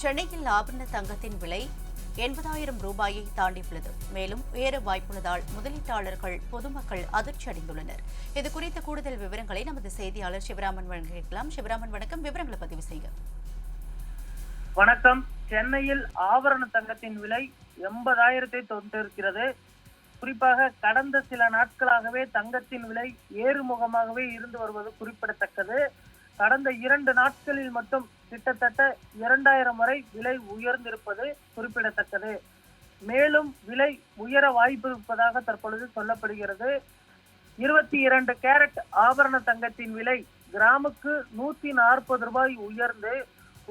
சென்னையில் ஆபரண தங்கத்தின் விலை எண்பதாயிரம் ரூபாயை தாண்டியுள்ளது மேலும் உயர வாய்ப்புள்ளதால் முதலீட்டாளர்கள் பொதுமக்கள் அதிர்ச்சி அடைந்துள்ளனர். இது குறித்த கூடுதல் விவரங்களை நமது செய்தியாளர் சிவராமன் வழங்கிக்கலாம் சிவராமன் வணக்கம். விவரங்களை பதிவு செய்யுங்க வணக்கம். சென்னையில் ஆபரண தங்கத்தின் விலை எண்பதாயிரத்தை தொட்டிருக்கிறது. குறிப்பாக கடந்த சில நாட்களாகவே தங்கத்தின் விலை ஏறுமுகமாகவே இருந்து வருவது குறிப்பிடத்தக்கது. கடந்த இரண்டு நாட்களில் மட்டும் கிட்டத்தட்ட இரண்டாயிரம் வரை விலை உயர்ந்திருப்பது குறிப்பிடத்தக்கது. மேலும் விலை உயர வாய்ப்பு இருப்பதாக தற்பொழுது சொல்லப்படுகிறது. இருபத்தி இரண்டு கேரட் ஆபரண தங்கத்தின் விலை கிராமுக்கு நூத்தி நாற்பது ரூபாய் உயர்ந்து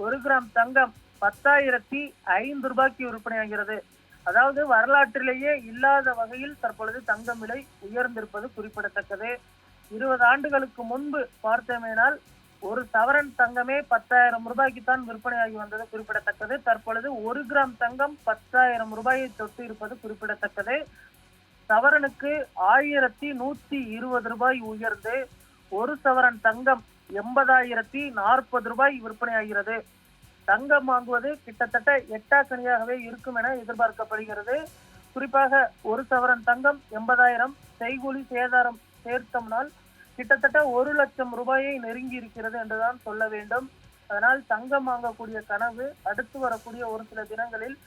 ஒரு கிராம் தங்கம் பத்தாயிரத்தி ஐந்து ரூபாய்க்கு விற்பனையாகிறது. அதாவது வரலாற்றிலேயே இல்லாத வகையில் தற்பொழுது தங்கம் விலை உயர்ந்திருப்பது குறிப்பிடத்தக்கது. இருபது ஆண்டுகளுக்கு முன்பு பார்த்தோமேனால் ஒரு சவரன் தங்கமே பத்தாயிரம் ரூபாய்க்கு தான் விற்பனையாகி வந்தது குறிப்பிடத்தக்கது. தற்பொழுது ஒரு கிராம் தங்கம் பத்தாயிரம் ரூபாயை தொட்டு இருப்பது குறிப்பிடத்தக்கது. சவரனுக்கு ஆயிரத்தி நூத்தி இருபது ரூபாய் உயர்ந்து ஒரு சவரன் தங்கம் எண்பதாயிரத்தி நாற்பது ரூபாய் விற்பனையாகிறது. தங்கம் வாங்குவது கிட்டத்தட்ட எட்டாக்கணியாகவே இருக்கும் என எதிர்பார்க்கப்படுகிறது. குறிப்பாக ஒரு சவரன் தங்கம் எண்பதாயிரம் செய்கூலி சேதாரம் சேர்த்தோம்னால் கிட்டத்தட்ட ஒரு லட்சம் ரூபாயை நெருங்கி இருக்கிறது என்றுதான் சொல்ல வேண்டும். அதனால் தங்கம் வாங்கக்கூடிய கனவு அடுத்து வரக்கூடிய ஒரு சில தினங்களில்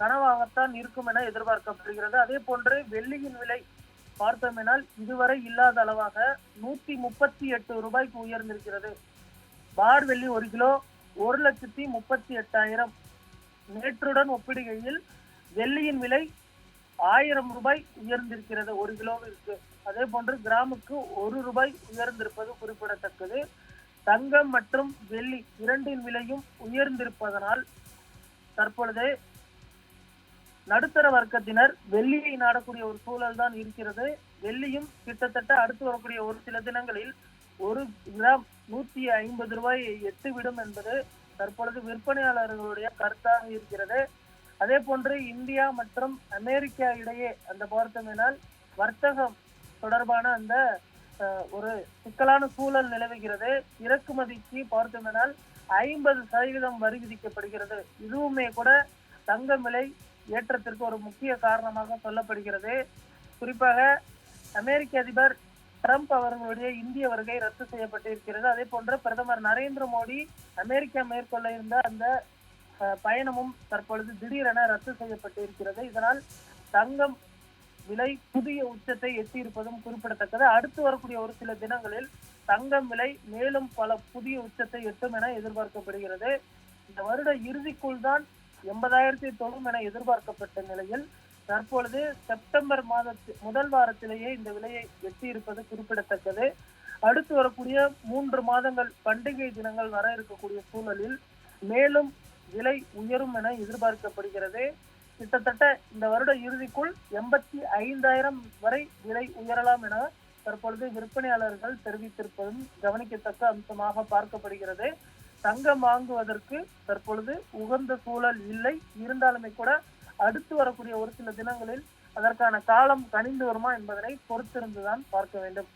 கனவாகத்தான் இருக்கும் என எதிர்பார்க்கப்படுகிறது. அதே போன்று வெள்ளியின் விலை பார்த்தோமெனால் இதுவரை இல்லாத அளவாக நூத்தி முப்பத்தி எட்டு ரூபாய்க்கு உயர்ந்திருக்கிறது. பார் வெள்ளி ஒரு கிலோ ஒரு லட்சத்தி முப்பத்தி எட்டாயிரம். நேற்றுடன் ஒப்பிடுகையில் வெள்ளியின் விலை ஆயிரம் ரூபாய் உயர்ந்திருக்கிறது ஒரு கிலோவிற்கு அதே போன்று கிராமுக்கு ஒரு ரூபாய் உயர்ந்திருப்பது குறிப்பிடத்தக்கது. தங்கம் மற்றும் வெள்ளி இரண்டின் விலையும் உயர்ந்திருப்பதனால் தற்பொழுது நடுத்தர வர்க்கத்தினர் வெள்ளியை நாடக்கூடிய ஒரு சூழல் தான் இருக்கிறது. வெள்ளியும் கிட்டத்தட்ட அடுத்து வரக்கூடிய ஒரு சில தினங்களில் ஒரு கிராம் நூத்தி ஐம்பது ரூபாயை எட்டுவிடும் என்பது தற்பொழுது விற்பனையாளர்களுடைய கருத்தாக இருக்கிறது. அதே போன்று இந்தியா மற்றும் அமெரிக்கா இடையே அந்த பார்த்தோம்னால் வர்த்தகம் தொடர்பான அந்த ஒரு சிக்கலான சூழல் நிலவுகிறது. இறக்குமதிக்கு பார்த்தோம்னால் ஐம்பது சதவீதம் வரி விதிக்கப்படுகிறது. இதுவுமே கூட தங்கம் விலை ஏற்றத்திற்கு ஒரு முக்கிய காரணமாக சொல்லப்படுகிறது. குறிப்பாக அமெரிக்க அதிபர் ட்ரம்ப் அவர்களுடைய இந்திய வருகை ரத்து செய்யப்பட்டிருக்கிறது. அதே போன்று பிரதமர் நரேந்திர மோடி அமெரிக்கா மேற்கொள்ள இருந்த அந்த பயணமும் தற்பொழுது திடீரென ரத்து செய்யப்பட்டு இருக்கிறது இதனால் தங்கம் விலை புதிய உச்சத்தை எட்டியிருப்பதும் குறிப்பிடத்தக்கது. அடுத்து வரக்கூடிய ஒரு சில தினங்களில் தங்கம் விலை மேலும் பல புதிய உச்சத்தை எட்டும் என எதிர்பார்க்கப்படுகிறது. இந்த வருட இறுதிக்குள் தான் எண்பதாயிரத்தை தொடும் என எதிர்பார்க்கப்பட்ட நிலையில் தற்பொழுது செப்டம்பர் மாதத்து முதல் வாரத்திலேயே இந்த விலையை எட்டியிருப்பது குறிப்பிடத்தக்கது. அடுத்து வரக்கூடிய மூன்று மாதங்கள் பண்டிகை தினங்கள் வர இருக்கக்கூடிய சூழலில் மேலும் விலை உயரும் என எதிர்பார்க்கப்படுகிறது. கிட்டத்தட்ட இந்த வருட இறுதிக்குள் எண்பத்தி ஐந்தாயிரம் வரை விலை உயரலாம் என தற்பொழுது விற்பனையாளர்கள் தெரிவித்திருப்பதும் கவனிக்கத்தக்க அம்சமாக பார்க்கப்படுகிறது. தங்கம் வாங்குவதற்கு தற்பொழுது உகந்த சூழல் இல்லை. இருந்தாலுமே கூட அடுத்து வரக்கூடிய ஒரு சில தினங்களில் அதற்கான காலம் கனிந்து வருமா என்பதனை பொறுத்திருந்துதான் பார்க்க வேண்டும்.